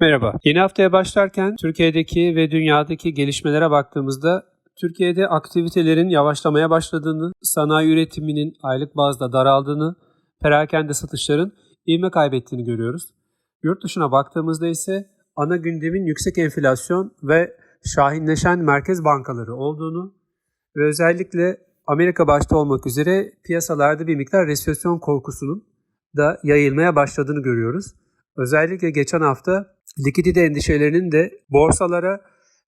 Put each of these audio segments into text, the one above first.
Merhaba. Yeni haftaya başlarken Türkiye'deki ve dünyadaki gelişmelere baktığımızda Türkiye'de aktivitelerin yavaşlamaya başladığını, sanayi üretiminin aylık bazda daraldığını, perakende satışların ivme kaybettiğini görüyoruz. Yurt dışına baktığımızda ise ana gündemin yüksek enflasyon ve şahinleşen merkez bankaları olduğunu ve özellikle Amerika başta olmak üzere piyasalarda bir miktar resesyon korkusunun da yayılmaya başladığını görüyoruz. Özellikle geçen hafta likidite endişelerinin de borsalara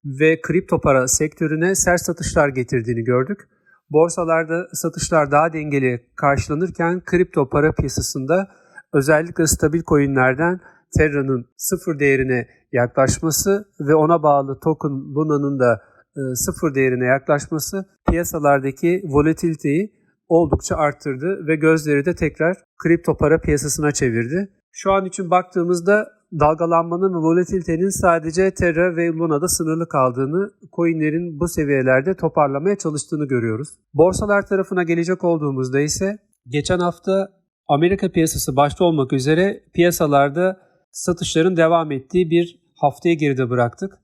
ve kripto para sektörüne sert satışlar getirdiğini gördük. Borsalarda satışlar daha dengeli karşılanırken kripto para piyasasında özellikle stabil coinlerden Terra'nın sıfır değerine yaklaşması ve ona bağlı token Luna'nın da e, sıfır değerine yaklaşması piyasalardaki volatiliteyi oldukça arttırdı ve gözleri de tekrar kripto para piyasasına çevirdi. Şu an için baktığımızda dalgalanmanın ve volatilitenin sadece Terra ve Luna'da sınırlı kaldığını, coinlerin bu seviyelerde toparlamaya çalıştığını görüyoruz. Borsalar tarafına gelecek olduğumuzda ise geçen hafta Amerika piyasası başta olmak üzere piyasalarda satışların devam ettiği bir haftaya geride bıraktık.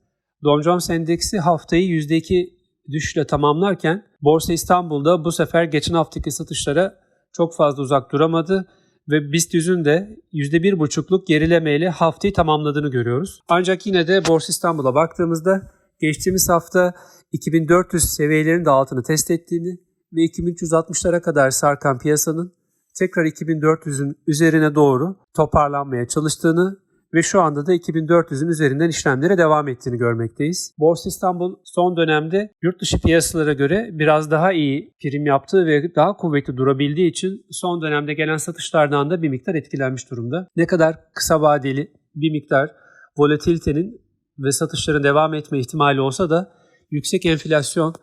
Dow Jones Endeksi haftayı %2 düşüşle tamamlarken Borsa İstanbul'da bu sefer geçen haftaki satışlara çok fazla uzak duramadı ve BIST 100'ün de %1,5'luk gerilemeyle haftayı tamamladığını görüyoruz. Ancak yine de Borsa İstanbul'a baktığımızda geçtiğimiz hafta 2400 seviyelerinin de altını test ettiğini ve 2360'lara kadar sarkan piyasanın tekrar 2400'ün üzerine doğru toparlanmaya çalıştığını ve şu anda da 2400'ün üzerinden işlemlere devam ettiğini görmekteyiz. Borsa İstanbul son dönemde yurt dışı piyasalara göre biraz daha iyi prim yaptığı ve daha kuvvetli durabildiği için son dönemde gelen satışlardan da bir miktar etkilenmiş durumda. Ne kadar kısa vadeli bir miktar volatilitenin ve satışların devam etme ihtimali olsa da yüksek enflasyon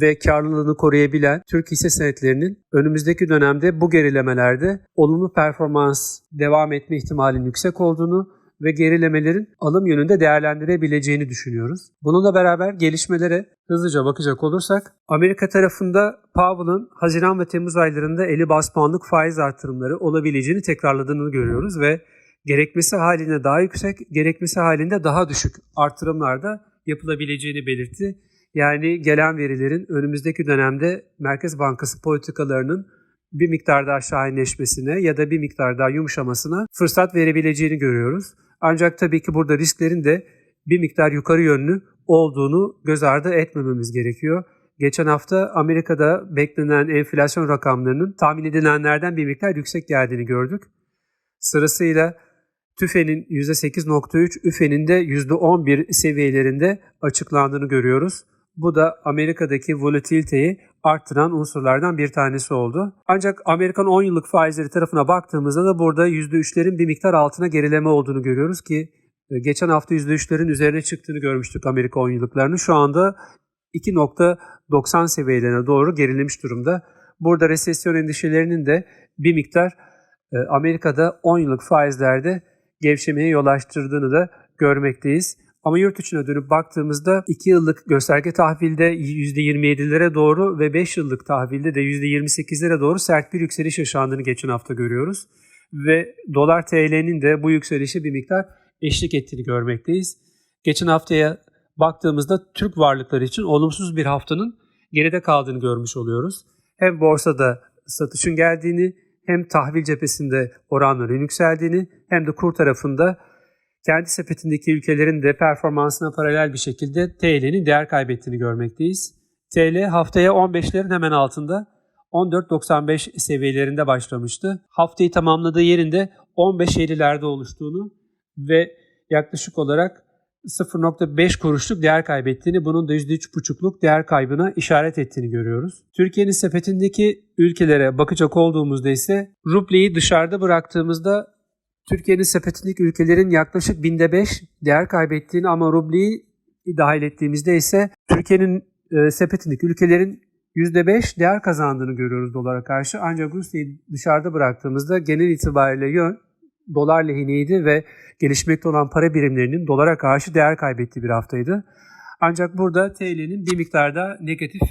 ve karlılığını koruyabilen Türk hisse senetlerinin önümüzdeki dönemde bu gerilemelerde olumlu performans devam etme ihtimalinin yüksek olduğunu ve gerilemelerin alım yönünde değerlendirebileceğini düşünüyoruz. Bununla beraber gelişmelere hızlıca bakacak olursak Amerika tarafında Powell'ın Haziran ve Temmuz aylarında 50 bas puanlık faiz artırımları olabileceğini tekrarladığını görüyoruz ve gerekmesi halinde daha yüksek, gerekmesi halinde daha düşük artırımlarda yapılabileceğini belirtti. Yani gelen verilerin önümüzdeki dönemde Merkez Bankası politikalarının bir miktar daha şahinleşmesine ya da bir miktar daha yumuşamasına fırsat verebileceğini görüyoruz. Ancak tabii ki burada risklerin de bir miktar yukarı yönlü olduğunu göz ardı etmememiz gerekiyor. Geçen hafta Amerika'da beklenen enflasyon rakamlarının tahmin edilenlerden bir miktar yüksek geldiğini gördük. Sırasıyla TÜFE'nin %8.3, ÜFE'nin de %11 seviyelerinde açıklandığını görüyoruz. Bu da Amerika'daki volatiliteyi arttıran unsurlardan bir tanesi oldu. Ancak Amerikan 10 yıllık faizleri tarafına baktığımızda da burada %3'lerin bir miktar altına gerileme olduğunu görüyoruz ki e, geçen hafta %3'lerin üzerine çıktığını görmüştük Amerika 10 yıllıklarını. Şu anda 2.90 seviyelerine doğru gerilemiş durumda. Burada resesyon endişelerinin de bir miktar e, Amerika'da 10 yıllık faizlerde gevşemeye yol açtırdığını da görmekteyiz. Ama yurt içine dönüp baktığımızda 2 yıllık gösterge tahvilde %27'lere doğru ve 5 yıllık tahvilde de %28'lere doğru sert bir yükseliş yaşandığını geçen hafta görüyoruz. Ve dolar TL'nin de bu yükselişe bir miktar eşlik ettiğini görmekteyiz. Geçen haftaya baktığımızda Türk varlıkları için olumsuz bir haftanın geride kaldığını görmüş oluyoruz. Hem borsada satışın geldiğini hem tahvil cephesinde oranların yükseldiğini hem de kur tarafında kendi sepetindeki ülkelerin de performansına paralel bir şekilde TL'nin değer kaybettiğini görmekteyiz. TL haftaya 15'lerin hemen altında 14.95 seviyelerinde başlamıştı. Haftayı tamamladığı yerinde 15.50'lerde oluştuğunu ve yaklaşık olarak 0.5 kuruşluk değer kaybettiğini, bunun da %3.5'luk değer kaybına işaret ettiğini görüyoruz. Türkiye'nin sepetindeki ülkelere bakacak olduğumuzda ise rubleyi dışarıda bıraktığımızda Türkiye'nin sepetindeki ülkelerin yaklaşık binde beş değer kaybettiğini ama rubleyi dahil ettiğimizde ise Türkiye'nin e, sepetindeki ülkelerin %5 değer kazandığını görüyoruz dolara karşı. Ancak Rusya'yı dışarıda bıraktığımızda genel itibariyle yön dolar lehineydi ve gelişmekte olan para birimlerinin dolara karşı değer kaybettiği bir haftaydı. Ancak burada TL'nin bir miktarda negatif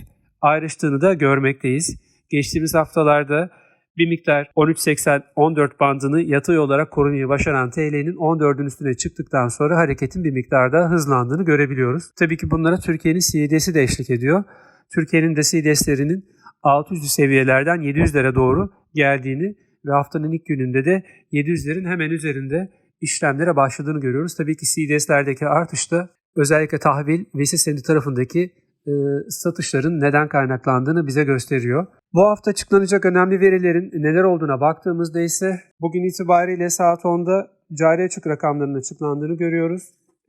ayrıştığını da görmekteyiz. Geçtiğimiz haftalarda bir miktar 13.80-14 bandını yatay olarak korumayı başaran TL'nin 14'ün üstüne çıktıktan sonra hareketin bir miktarda hızlandığını görebiliyoruz. Tabii ki bunlara Türkiye'nin CDS'i de eşlik ediyor. Türkiye'nin de CDS'lerinin 600 seviyelerden 700'lere doğru geldiğini ve haftanın ilk gününde de 700'lerin hemen üzerinde işlemlere başladığını görüyoruz. Tabii ki CDS'lerdeki artışta özellikle tahvil ve hisse senedi tarafındaki e, satışların neden kaynaklandığını bize gösteriyor. Bu hafta açıklanacak önemli verilerin neler olduğuna baktığımızda ise bugün itibariyle saat 10'da cari açık rakamlarının açıklandığını görüyoruz.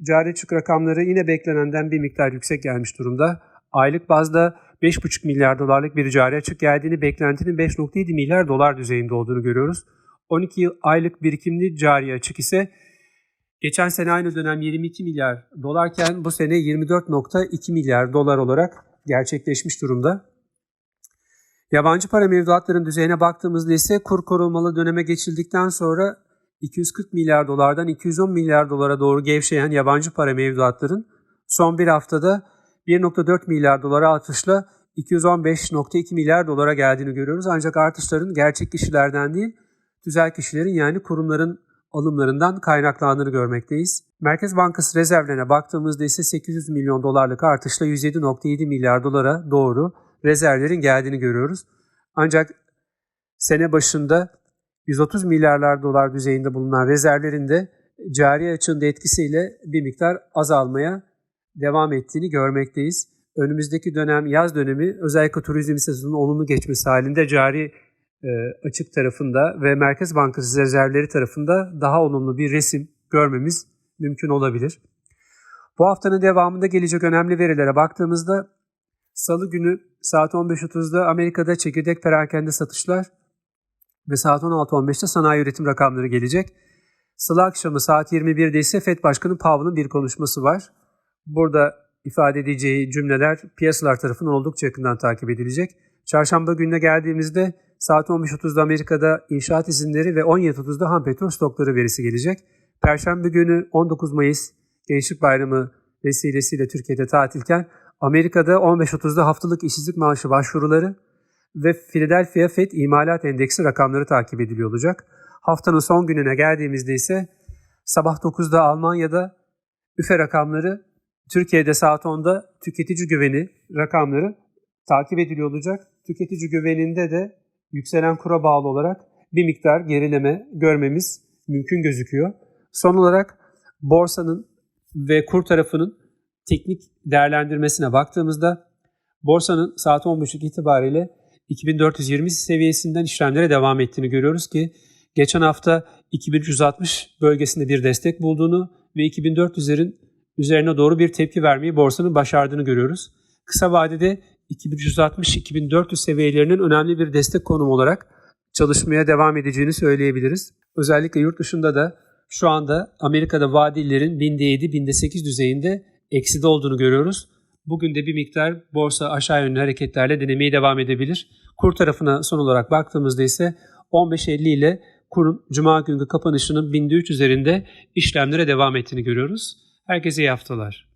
Cari açık rakamları yine beklenenden bir miktar yüksek gelmiş durumda. Aylık bazda 5,5 milyar dolarlık bir cari açık geldiğini, beklentinin 5,7 milyar dolar düzeyinde olduğunu görüyoruz. 12 yıl aylık birikimli cari açık ise geçen sene aynı dönem 22 milyar dolarken bu sene 24,2 milyar dolar olarak gerçekleşmiş durumda. Yabancı para mevduatların düzeyine baktığımızda ise kur korumalı döneme geçildikten sonra 240 milyar dolardan 210 milyar dolara doğru gevşeyen yabancı para mevduatların son bir haftada 1.4 milyar dolara artışla 215.2 milyar dolara geldiğini görüyoruz. Ancak artışların gerçek kişilerden değil, tüzel kişilerin yani kurumların alımlarından kaynaklandığını görmekteyiz. Merkez Bankası rezervlerine baktığımızda ise 800 milyon dolarlık artışla 107.7 milyar dolara doğru rezervlerin geldiğini görüyoruz. Ancak sene başında 130 milyarlar dolar düzeyinde bulunan rezervlerin de cari açığın da etkisiyle bir miktar azalmaya devam ettiğini görmekteyiz. Önümüzdeki dönem yaz dönemi özellikle turizm sezonunun olumlu geçmesi halinde cari açık tarafında ve Merkez Bankası rezervleri tarafında daha olumlu bir resim görmemiz mümkün olabilir. Bu haftanın devamında gelecek önemli verilere baktığımızda Salı günü saat 15.30'da Amerika'da çekirdek perakende satışlar ve saat 16.15'te sanayi üretim rakamları gelecek. Salı akşamı saat 21'de ise FED Başkanı Powell'ın bir konuşması var. Burada ifade edeceği cümleler piyasalar tarafından oldukça yakından takip edilecek. Çarşamba gününe geldiğimizde saat 15.30'da Amerika'da inşaat izinleri ve 17.30'da ham petrol stokları verisi gelecek. Perşembe günü 19 Mayıs Gençlik Bayramı vesilesiyle Türkiye'de tatilken Amerika'da 15.30'da haftalık işsizlik maaşı başvuruları ve Philadelphia Fed imalat endeksi rakamları takip ediliyor olacak. Haftanın son gününe geldiğimizde ise sabah 9'da Almanya'da üfe rakamları, Türkiye'de saat 10'da tüketici güveni rakamları takip ediliyor olacak. Tüketici güveninde de yükselen kura bağlı olarak bir miktar gerileme görmemiz mümkün gözüküyor. Son olarak borsanın ve kur tarafının teknik değerlendirmesine baktığımızda borsanın saat 10.30 itibariyle 2420 seviyesinden işlemlere devam ettiğini görüyoruz ki geçen hafta 2360 bölgesinde bir destek bulduğunu ve 2400'lerin üzerine doğru bir tepki vermeyi borsanın başardığını görüyoruz. Kısa vadede 2360-2400 seviyelerinin önemli bir destek konumu olarak çalışmaya devam edeceğini söyleyebiliriz. Özellikle yurt dışında da şu anda Amerika'da vadillerin binde 7, binde 8 düzeyinde ekside olduğunu görüyoruz. Bugün de bir miktar borsa aşağı yönlü hareketlerle denemeye devam edebilir. Kur tarafına son olarak baktığımızda ise 15.50 ile kurun cuma günkü kapanışının 1300 üzerinde işlemlere devam ettiğini görüyoruz. Herkese iyi haftalar.